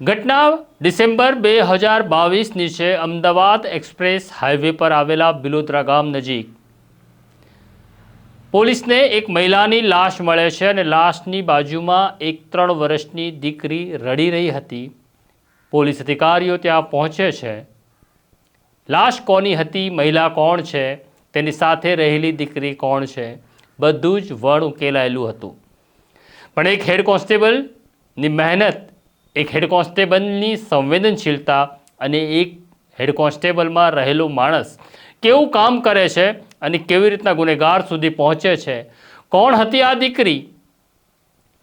ઘટના ડિસેમ્બર બે હજાર બાવીસની છે અમદાવાદ એક્સપ્રેસ હાઈવે પર આવેલા બિલોદરા ગામ નજીક. પોલીસને એક મહિલાની લાશ મળે છે અને લાશની બાજુમાં એક ત્રણ વર્ષની દીકરી રડી રહી હતી. પોલીસ અધિકારીઓ ત્યાં પહોંચે છે. લાશ કોની હતી, મહિલા કોણ છે, તેની સાથે રહેલી દીકરી કોણ છે, બધું જ વણ ઉકેલાયેલું હતું. પણ એક હેડ કોન્સ્ટેબલની મહેનત એક હેડ કોન્સ્ટેબલની સંવેદનશીલતા અને એક હેડ કોન્સ્ટેબલમાં રહેલો માણસ કેવું કામ કરે છે અને કેવી રીતના ગુનેગાર સુધી પહોંચે છે? કોણ હતી આ દીકરી?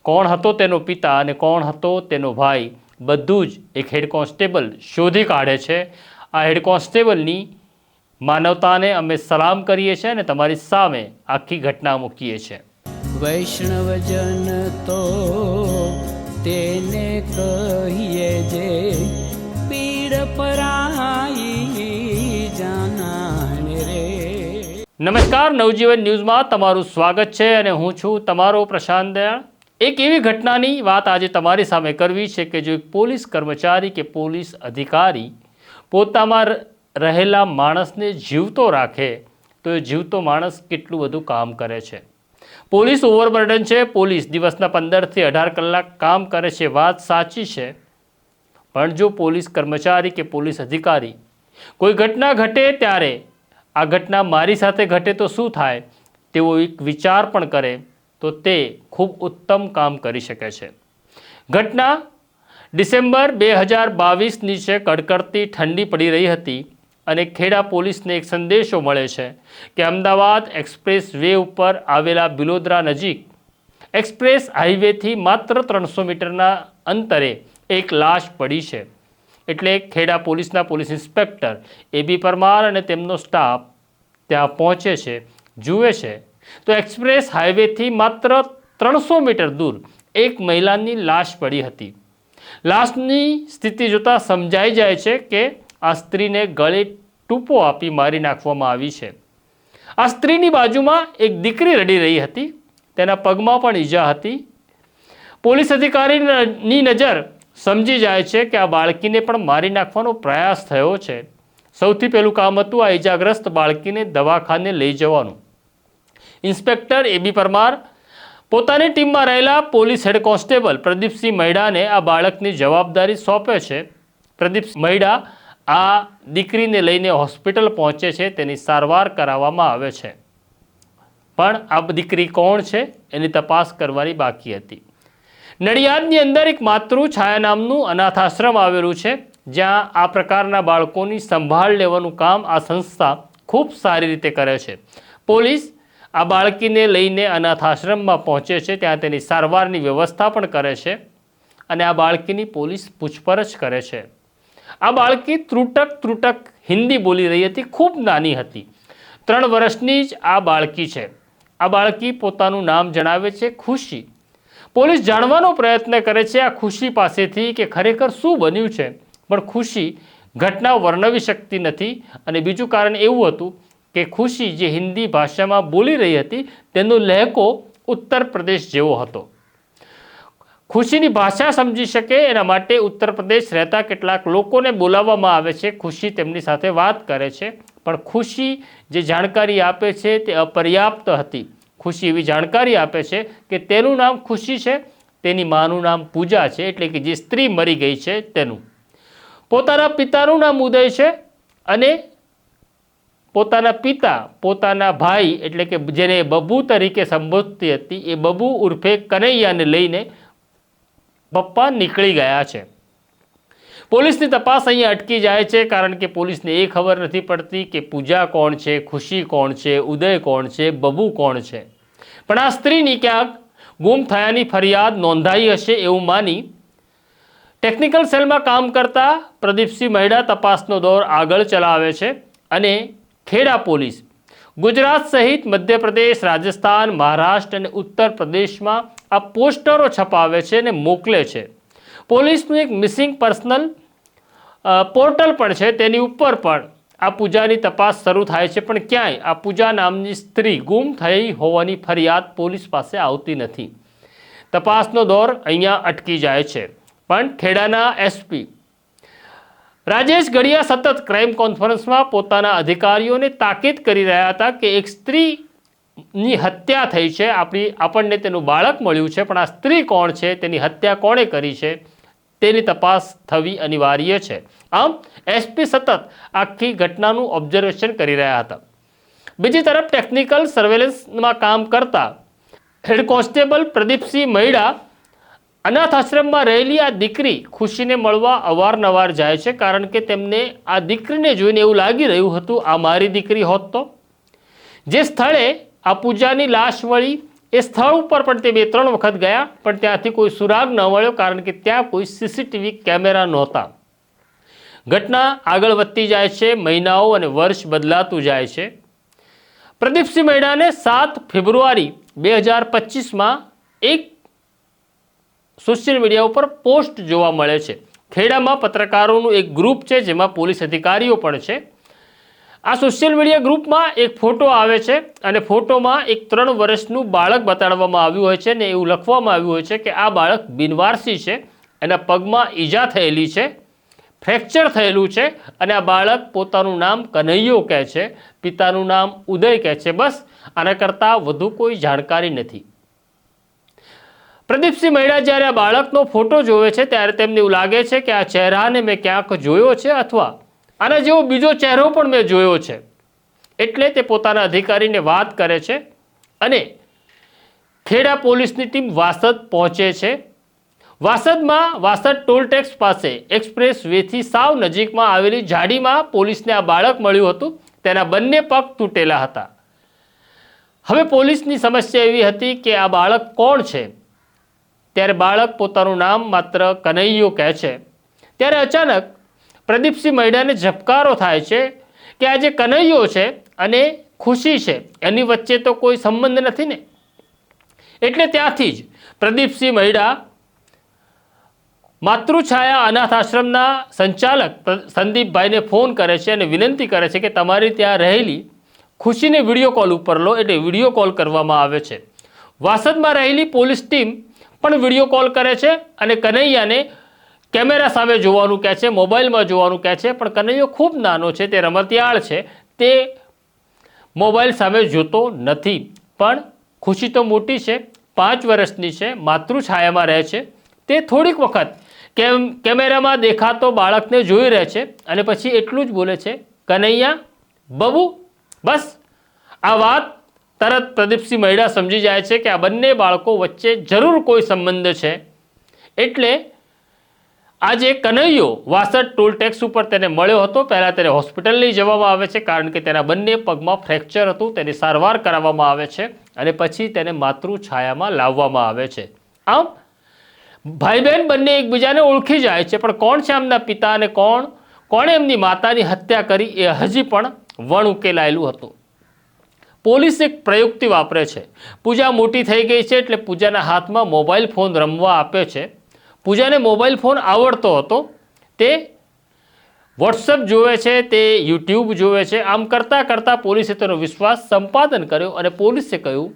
કોણ હતો તેનો પિતા અને કોણ હતો તેનો ભાઈ? બધું જ એક હેડ કોન્સ્ટેબલ શોધી કાઢે છે. આ હેડ કોન્સ્ટેબલની માનવતાને અમે સલામ કરીએ છીએ અને તમારી સામે આખી ઘટના મૂકીએ છીએ. વૈષ્ણવજન તો તેને કહીએ જે પીડ પરાઈ જાનાને રે. નમસ્કાર, નવજીવન ન્યૂઝમાં તમારું સ્વાગત છે અને હું છું તમારો પ્રશાંત દયાળ. એક એવી ઘટનાની વાત આજે તમારી સામે કરવી છે કે જો એક પોલીસ કર્મચારી કે પોલીસ અધિકારી પોતામાં રહેલા માણસને જીવતો રાખે, તો એ જીવતો માણસ કેટલું બધું કામ કરે છે. પોલીસ ઓવરબર્ડન છે. પોલીસ દિવસના પંદરથી અઢાર કલાક કામ કરે છે. વાત સાચી છે. પણ જો પોલીસ કર્મચારી કે પોલીસ અધિકારી કોઈ ઘટના ઘટે ત્યારે આ ઘટના મારી સાથે ઘટે તો શું થાય? તેવો એક વિચાર પણ કરે તો તે ખૂબ ઉત્તમ કામ કરી શકે છે. ઘટના ડિસેમ્બર બે હજાર બાવીસની છે. કડકડતી ઠંડી પડી રહી હતી. અને ખેડા પોલીસને એક સંદેશો મળે છે કે અમદાવાદ એક્સપ્રેસ વે ઉપર આવેલા બિલોદરા નજીક એક્સપ્રેસ હાઈવેથી માત્ર ત્રણસો મીટરના અંતરે એક લાશ પડી છે. એટલે ખેડા પોલીસના police inspector A B Parmar અને તેમનો સ્ટાફ ત્યાં પહોંચે છે, જુએ છે. તો એક્સપ્રેસ હાઈવેથી માત્ર ત્રણસો મીટર દૂર એક મહિલાની લાશ પડી હતી. લાશની સ્થિતિ જોતાં સમજાઈ જાય છે કે આ સ્ત્રીને ગળે ટૂંપો આપી મારી નાખવામાં આવી છે. આ સ્ત્રીની બાજુમાં એક દીકરી રડી રહી હતી. તેના પગમાં પણ ઈજા હતી. પોલીસ અધિકારીની નજર સમજી જાય છે કે આ બાળકીને પણ મારી નાખવાનો પ્રયાસ થયો છે. સૌથી પહેલું કામ હતું આ ઈજાગ્રસ્ત બાળકીને દવાખાને લઈ જવાનું. ઇન્સ્પેક્ટર એબી પરમાર પોતાની ટીમમાં રહેલા પોલીસ હેડ કોન્સ્ટેબલ પ્રદીપસિંહ મૈડાને આ બાળકની જવાબદારી સોંપે છે. પ્રદીપ મૈડા આ દીકરીને લઈને હોસ્પિટલ પહોંચે છે, તેની સારવાર કરાવવામાં આવે છે. પણ આ દીકરી કોણ છે, એની તપાસ કરવાની બાકી હતી. નડિયાદની અંદર એક માતૃ છાયા નામનું અનાથાશ્રમ આવેલું છે, જ્યાં આ પ્રકારના બાળકોની સંભાળ લેવાનું કામ આ સંસ્થા ખૂબ સારી રીતે કરે છે. પોલીસ આ બાળકીને લઈને અનાથાશ્રમમાં પહોંચે છે, ત્યાં તેની સારવારની વ્યવસ્થા પણ કરે છે અને આ બાળકીની પોલીસ પૂછપરછ કરે છે. આ બાળકી ત્રુટક ત્રુટક હિન્દી બોલી રહી હતી, ખૂબ નાની હતી. ત્રણ વર્ષની જ આ બાળકી છે. આ બાળકી પોતાનું નામ જણાવે છે ખુશી. પોલીસ જાણવાનો પ્રયત્ન કરે છે આ ખુશી પાસેથી કે ખરેખર શું બન્યું છે. પણ ખુશી ઘટના વર્ણવી શકતી નથી અને બીજું કારણ એવું હતું કે ખુશી જે હિન્દી ભાષામાં બોલી રહી હતી, તેનો લહેકો ઉત્તર પ્રદેશ જેવો હતો. ખુશીની ભાષા સમજી શકે, એના માટે ઉત્તર પ્રદેશ રહેતા કેટલાક લોકોને બોલાવવામાં આવે છે. ખુશી તેમની સાથે વાત કરે છે, પણ ખુશી જે જાણકારી આપે છે તે અપર્યાપ્ત હતી. ખુશી એવી જાણકારી આપે છે કે તેનું નામ ખુશી છે, તેની માનું નામ પૂજા છે, એટલે કે જે સ્ત્રી મરી ગઈ છે તેનું. પોતાના પિતાનું નામ ઉદય છે અને પોતાના પિતા, પોતાના ભાઈ, એટલે કે જેને બબુ તરીકે સંબોધતી હતી, એ બબુ ઉર્ફે કનૈયાને લઈને પપ્પા નીકળી ગયા છે. પોલીસની તપાસ અહીંયા અટકી જાય છે કારણ કે પોલીસને એ ખબર નથી પડતી કે પૂજા કોણ છે, ખુશી કોણ છે, ઉદય કોણ છે, બબુ કોણ છે. પણ આ સ્ત્રીની ક્યાંક ગુમ થયાની ફરિયાદ નોંધાઈ હશે એવું માની ટેકનિકલ સેલમાં કામ કરતા પ્રદીપસિંહ મહેડા તપાસનો દોર આગળ ચલાવે છે અને ખેડા પોલીસ ગુજરાત સહિત મધ્યપ્રદેશ, રાજસ્થાન, મહારાષ્ટ્ર અને ઉત્તર પ્રદેશમાં આ પોસ્ટરો છપાવે છે અને મોકલે છે. પોલીસનું એક મિસિંગ પર્સનલ પોર્ટલ પણ છે, તેની ઉપર પણ આ પૂજાની તપાસ શરૂ થાય છે, પણ ક્યાંય આ પૂજા નામની સ્ત્રી ગુમ થઈ હોવાની ફરિયાદ પોલીસ પાસે આવતી નથી. તપાસનો દોર અહીંયા અટકી જાય છે. પણ ખેડાના એસપી રાજેશ ગઢિયા સતત ક્રાઇમ કોન્ફરન્સમાં પોતાના અધિકારીઓને તાકીદ કરી રહ્યા હતા કે એક સ્ત્રીની હત્યા થઈ છે. આપણી, આપણને તેનું બાળક મળ્યું છે, પણ આ સ્ત્રી કોણ છે? તેની હત્યા કોણે કરી છે? તેની તપાસ થવી અનિવાર્ય છે. આમ એસપી સતત આખી ઘટનાનું ઓબ્ઝર્વેશન કરી રહ્યા હતા. બીજી તરફ ટેકનિકલ સર્વેલન્સમાં કામ કરતા હેડ કોન્સ્ટેબલ પ્રદીપસિંહ મૈડા અનાથ આશ્રમમાં રહેલી આ દીકરી ખુશીને મળવા અવારનવાર જાય છે, કારણ કે તેમને આ દીકરીને જોઈને એવું લાગી રહ્યું હતું, આ મારી દીકરી હોત તો? જે સ્થળે આ પૂજાની લાશ મળી એ સ્થળ ઉપર પણ તે બે ત્રણ વખત ગયા, પણ ત્યાંથી કોઈ સુરાગ ન મળ્યો કારણ કે ત્યાં કોઈ સીસીટીવી કેમેરા નહોતા. ઘટના આગળ વધતી જાય છે, મહિનાઓ અને વર્ષ બદલાતું જાય છે. પ્રદીપસિંહ મહિનાને સાત ફેબ્રુઆરી બે હજાર પચીસમાં એક સોશિયલ મીડિયા ઉપર પોસ્ટ જોવા મળે છે. ખેડામાં પત્રકારોનું એક ગ્રુપ છે, જેમાં પોલીસ અધિકારીઓ પણ છે. આ સોશિયલ મીડિયા ગ્રુપમાં એક ફોટો આવે છે અને ફોટોમાં એક ત્રણ વર્ષનું બાળક બતાડવામાં આવ્યું હોય છે ને એવું લખવામાં આવ્યું હોય છે કે આ બાળક બિનવારસી છે, એના પગમાં ઈજા થયેલી છે, ફ્રેક્ચર થયેલું છે અને આ બાળક પોતાનું નામ કનૈયો કહે છે, પિતાનું નામ ઉદય કહે છે. બસ, આના કરતાં વધુ કોઈ જાણકારી નથી. પ્રદીપસિંહ મૈડા જ્યારે આ બાળકનો ફોટો જોવે છે, ત્યારે તેમને એવું લાગે છે કે આ ચહેરાને મેં ક્યાંક જોયો છે અથવા આના જેવો બીજો ચહેરો પણ મેં જોયો છે. એટલે તે પોતાના અધિકારીને વાત કરે છે અને ખેડા પોલીસની ટીમ વાસદ પહોંચે છે. વાસદમાં વાસદ ટોલ ટેક્સ પાસે એક્સપ્રેસ વેથી સાવ નજીકમાં આવેલી જાડીમાં પોલીસને આ બાળક મળ્યું હતું. તેના બંને પગ તૂટેલા હતા. હવે પોલીસની સમસ્યા એવી હતી કે આ બાળક કોણ છે? ત્યારે બાળક પોતાનું નામ માત્ર કનૈયો કહે છે. ત્યારે અચાનક પ્રદીપસિંહ મૈડાને ઝબકારો થાય છે કે આ જે કનૈયો છે અને ખુશી છે, એની વચ્ચે તો કોઈ સંબંધ નથી ને? એટલે ત્યાંથી જ પ્રદીપસિંહ મૈડા માતૃછાયા અનાથ આશ્રમના સંચાલક સંદીપભાઈને ફોન કરે છે અને વિનંતી કરે છે કે તમારી ત્યાં રહેલી ખુશીને વીડિયો કોલ ઉપર લો, એટલે વીડિયો કોલ કરવામાં આવે છે. વાસદમાં રહેલી પોલીસ ટીમ પણ વીડિયો કોલ કરે છે અને કનૈયાને કેમેરા સામે જોવાનું કહે છે, મોબાઈલમાં જોવાનું કહે છે, પણ કનૈયો ખૂબ નાનો છે, તે રમતિયાળ છે. તે મોબાઈલ સામે જોતો નથી, પણ ખુશી તો મોટી છે, પાંચ વર્ષની છે, માતૃછાયામાં રહે છે. તે થોડીક વખત કેમ, કેમેરામાં દેખાતો બાળકને જોઈ રહે છે અને પછી એટલું જ બોલે છે, કનૈયા, બબુ, બસ. આ વાત તરત પ્રદીપસિંહ મહિડા સમજી જાય છે કે આ બંને બાળકો વચ્ચે જરૂર કોઈ સંબંધ છે. એટલે આજે કનૈયો વાસદ ટોલ ટેક્સ ઉપર તેને મળ્યો હતો. પહેલાં તેને હોસ્પિટલ લઈ જવામાં આવે છે કારણ કે તેના બંને પગમાં ફ્રેક્ચર હતું. તેની સારવાર કરાવવામાં આવે છે અને પછી તેને માતૃ છાયામાં લાવવામાં આવે છે. આમ ભાઈ બહેન બંને એકબીજાને ઓળખી જાય છે. પણ કોણ છે એમના પિતા અને કોણ, કોણે એમની માતાની હત્યા કરી એ હજી પણ વણ ઉકેલાયેલું હતું. પોલીસ એક પ્રયુક્તિ વાપરે છે. પૂજા મોટી થઈ ગઈ છે એટલે પૂજાના હાથમાં મોબાઈલ ફોન રમવા આપે છે. પૂજાને મોબાઈલ ફોન આવડતો હતો. તે વોટ્સઅપ જોવે છે, તે યુટ્યુબ જોવે છે. આમ કરતાં કરતાં પોલીસે તેનો વિશ્વાસ સંપાદન કર્યો અને પોલીસે કહ્યું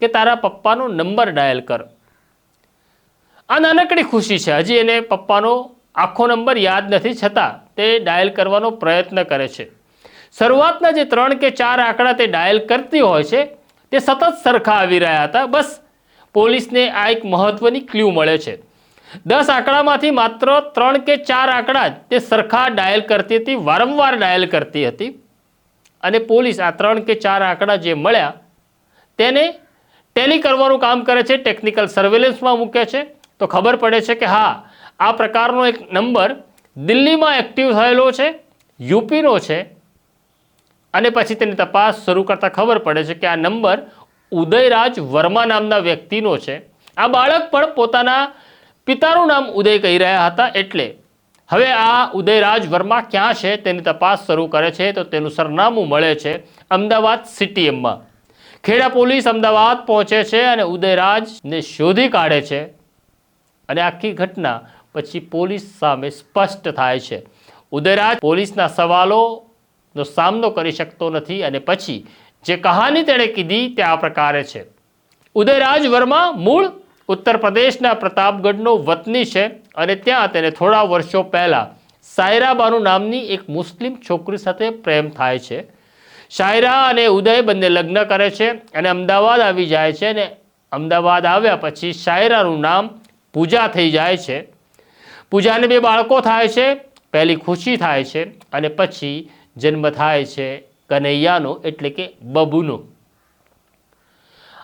કે તારા પપ્પાનો નંબર ડાયલ કર. આ નાનકડી ખુશી છે. હજી એને પપ્પાનો આખો નંબર યાદ નથી, છતાં તે ડાયલ કરવાનો પ્રયત્ન કરે છે. શરૂઆતના જે ત્રણ કે ચાર આંકડા તે ડાયલ કરતી હોય છે, તે સતત સરખા આવી રહ્યા હતા. બસ પોલીસને આ એક મહત્ત્વની ક્લ્યુ મળે છે. દસ આંકડામાંથી માત્ર ત્રણ કે ચાર આંકડા જ તે સરખા ડાયલ કરતી હતી, વારંવાર ડાયલ કરતી હતી. અને પોલીસ આ ત્રણ કે ચાર આંકડા જે મળ્યા, તેને ટેલી કરવાનું કામ કરે છે, ટેકનિકલ સર્વેલન્સમાં મૂકે છે. તો ખબર પડે છે કે હા, આ પ્રકારનો એક નંબર દિલ્હીમાં એક્ટિવ થયેલો છે, યુપીનો છે. અને પછી તેની તપાસ શરૂ કરતાં ખબર પડે છે કે આ નંબર ઉદયરાજ વર્મા નામના વ્યક્તિનો છે. આ બાળક પણ પોતાના પિતાનું નામ ઉદય કહી રહ્યા હતા એટલે હવે આ ઉદયરાજ વર્મા ક્યાં છે તેની તપાસ શરૂ કરે છે તો તેનું સરનામું મળે છે અમદાવાદ સીટીએમમાં. ખેડા પોલીસ અમદાવાદ પહોંચે છે અને ઉદયરાજને શોધી કાઢે છે. અને આખી ઘટના પછી પોલીસ સામે સ્પષ્ટ થાય છે. ઉદયરાજ પોલીસના સવાલોનો સામનો કરી શકતો નથી અને પછી જે કહાની તેણે કીધી તે આ પ્રકારે છે. ઉદયરાજ વર્મા મૂળ ઉત્તર પ્રદેશના પ્રતાપગઢનો વતની છે અને ત્યાં તેને થોડા વર્ષો પહેલાં સાયરાબાનુ નામની એક મુસ્લિમ છોકરી સાથે પ્રેમ થાય છે. શાયરા અને ઉદય બંને લગ્ન કરે છે અને અમદાવાદ આવી જાય છે અને અમદાવાદ આવ્યા પછી શાયરાનું નામ પૂજા થઈ જાય છે. પૂજાને બે બાળકો થાય છે, પહેલી ખુશી થાય છે અને પછી જન્મ થાય છે કનૈયાનો એટલે કે બબુનો.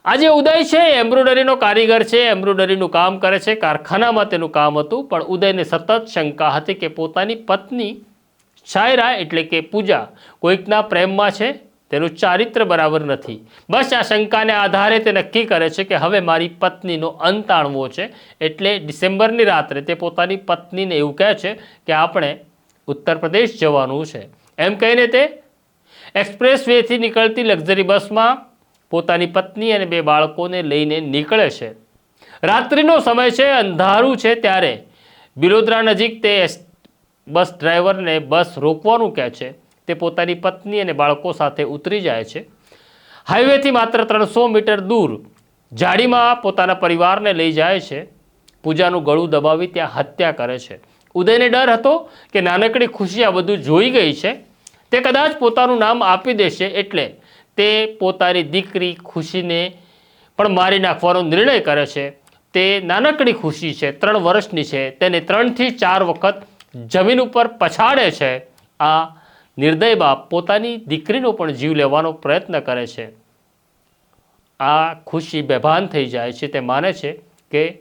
આજે ઉદય છે, એમ્બ્રોડરીનો કારીગર છે, એમ્બ્રોડરીનું કામ કરે છે, કારખાનામાં તેનું કામ હતું, પણ ઉદયને સતત શંકા હતી કે પોતાની પત્ની શાયરા એટલે કે પૂજા કોઈકના પ્રેમમાં છે, તેનું ચારિત્ર બરાબર નથી. બસ આ શંકાને આધારે તે નક્કી કરે છે કે હવે મારી પત્નીનો અંત આણવો છે, એટલે ડિસેમ્બરની રાત્રે તે પોતાની પત્નીને એવું કહે છે કે આપણે ઉત્તર પ્રદેશ જવાનું છે. એમ કહીને તે એક્સપ્રેસ વેથી નીકળતી લક્ઝરી બસમાં પોતાની પત્ની અને બે બાળકોને લઈને નીકળે છે. રાત્રિનો સમય છે, અંધારું છે ત્યારે. બિલોદરા નજીક તે બસ ડ્રાઈવરને બસ રોકવાનું કહે છે. તે પોતાની પત્ની અને બાળકો સાથે ઉતરી જાય છે. હાઈવેથી માત્ર ત્રણસો મીટર દૂર જાડીમાં પોતાના પરિવારને લઈ જાય છે. પૂજાનું ગળું દબાવી ત્યાં હત્યા કરે છે. ઉદયને ડર હતો કે નાનકડી ખુશી આ બધું જોઈ ગઈ છે. તે કદાચ પોતાનું નામ આપી દેશે એટલે તે પોતાની દીકરી ખુશીને પણ મારી નાખવાનો નિર્ણય કરે છે. તે નાનકડી ખુશી છે, ત્રણ વર્ષની છે. તેને ત્રણથી ચાર વખત જમીન ઉપર પછાડે છે. આ નિર્દય બાપ પોતાની દીકરીનો પણ જીવ લેવાનો પ્રયત્ન કરે છે. આ ખુશી બેભાન થઈ જાય છે, તે માને છે કે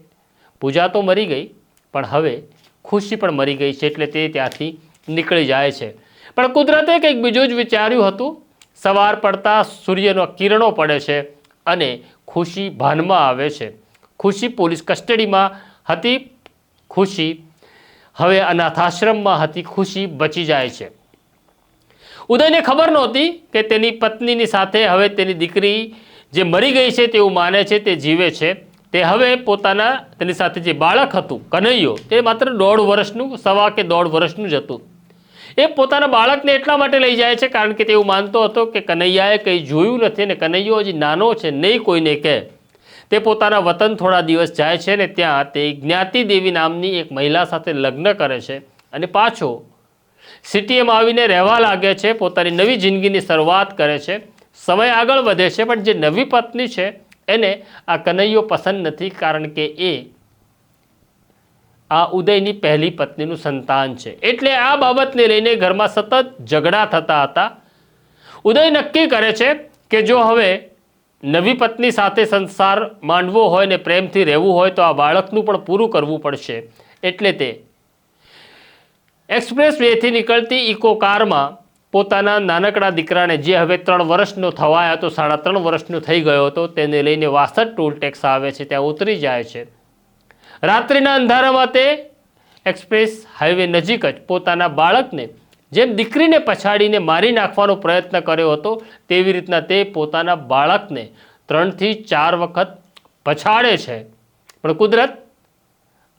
પૂજા તો મરી ગઈ, પણ હવે ખુશી પણ મરી ગઈ છે, એટલે તે ત્યાંથી નીકળી જાય છે. પણ કુદરતે કંઈક બીજું જ વિચાર્યું હતું. સવાર પડતા સૂર્યનો કિરણો પડે છે અને ખુશી ભાનમાં આવે છે. ખુશી પોલીસ કસ્ટડીમાં હતી, ખુશી હવે અનાથાશ્રમમાં હતી, ખુશી બચી જાય છે. ઉદયને ખબર નહોતી કે તેની પત્નીની સાથે હવે તેની દીકરી જે મરી ગઈ છે તેવું માને છે, તે જીવે છે. તે હવે પોતાના, તેની સાથે જે બાળક હતું, કનૈયો, તે માત્ર દોઢ વર્ષનું, સવા કે દોઢ વર્ષનું જ હતું. એ પોતાના બાળકને એટલા માટે લઈ જાય છે કારણ કે તે એવું માનતો હતો કે કનૈયાએ કંઈ જોયું નથી ને કનૈયો હજી નાનો છે, નહીં કોઈને કહે. તે પોતાના વતન થોડા દિવસ જાય છે ને ત્યાં તે જ્ઞાતિ દેવી નામની એક મહિલા સાથે લગ્ન કરે છે અને પાછો સિટીએમાં આવીને રહેવા લાગે છે, પોતાની નવી જિંદગીની શરૂઆત કરે છે. સમય આગળ વધે છે, પણ જે નવી પત્ની છે, એને આ કનૈયો પસંદ નથી કારણ કે એ આ ઉદયની પહેલી પત્નીનું સંતાન છે. એટલે આ બાબતને લઈને ઘરમાં સતત ઝઘડા થતા હતા. ઉદય નક્કી કરે છે કે જો હવે નવી પત્ની સાથે સંસાર માંડવો હોય ને પ્રેમથી રહેવું હોય તો આ બાળકનું પણ પૂરું કરવું પડશે. એટલે તે એક્સપ્રેસ વેથી નીકળતી ઇકો કારમાં પોતાના નાનકડા દીકરાને જે હવે ત્રણ વર્ષનો થવાયો હતો, સાડા ત્રણ વર્ષનો થઈ ગયો હતો, તેને લઈને વાસઠ ટોલ ટેક્સ આવે છે, ત્યાં ઉતરી જાય છે. રાત્રિના અંધારામાં તે એક્સપ્રેસ હાઈવે નજીક જ પોતાના બાળકને, જેમ દીકરીને પછાડીને મારી નાખવાનો પ્રયત્ન કર્યો હતો, તેવી રીતના તે પોતાના બાળકને ત્રણથી ચાર વખત પછાડે છે. પણ કુદરત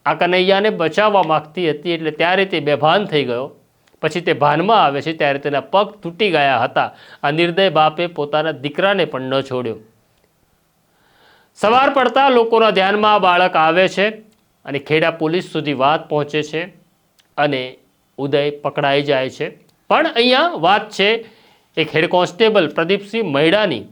આ કનૈયાને બચાવવા માગતી હતી એટલે ત્યારે તે બેભાન થઈ ગયો. પછી તે ભાનમાં આવે છે ત્યારે તેના પગ તૂટી ગયા હતા. આ નિર્દય બાપે પોતાના દીકરાને પણ ન છોડ્યો. સવાર પડતા લોકોના ધ્યાનમાં આ બાળક આવે છે. અને ખેડા પોલીસ સુધી વાત પહોંચે છે અને ઉદય પકડાઈ જાય છે. પણ અહીંયા વાત છે, એક હેડ કોન્સ્ટેબલ પ્રદીપસિંહ મહેડાની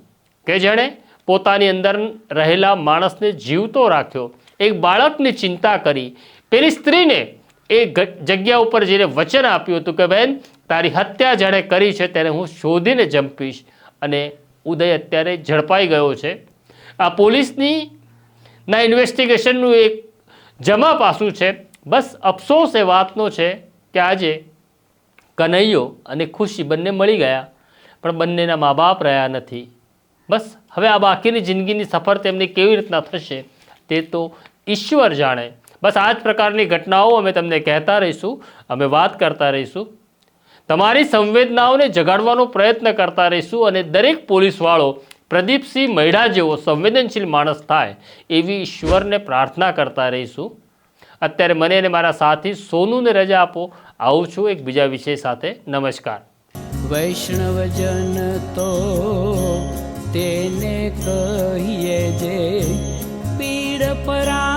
કે જેણે પોતાની અંદર રહેલા માણસને જીવતો રાખ્યો. એક બાળકની ચિંતા કરી. પેલી સ્ત્રીને એ જગ્યા ઉપર જઈને વચન આપ્યું હતું કે, બેન, તારી હત્યા જેણે કરી છે, તેને હું શોધીને જંપીશ. અને ઉદય અત્યારે ઝડપાઈ ગયો છે. આ પોલીસની, ના ઇન્વેસ્ટિગેશનનું એક જમા પાસું છે. બસ અફસોસ એ વાતનો છે કે આજે કનૈયો અને ખુશી બંને મળી ગયા, પણ બંનેના મા બાપ રહ્યા નથી. બસ હવે આ બાકીની જિંદગીની સફર તેમની કેવી રીતના થશે તે તો ઈશ્વર જાણે. બસ આ જ પ્રકારની ઘટનાઓ અમે તમને કહેતા રહીશું, અમે વાત કરતા રહીશું. તમારી સંવેદનાઓને જગાડવાનો પ્રયત્ન કરતા રહીશું અને દરેક પોલીસવાળો પ્રદીપસિંહ મૈડા જેવો સંવેદનશીલ માણસ થાય એવી ઈશ્વરને પ્રાર્થના કરતા રહીશું. અત્યારે મને અને મારા સાથી સોનુને રજા આપો. આવું છું એક બીજા વિષય સાથે. નમસ્કાર. વૈષ્ણવજન તો તેને કહીએ જે પીડ પરા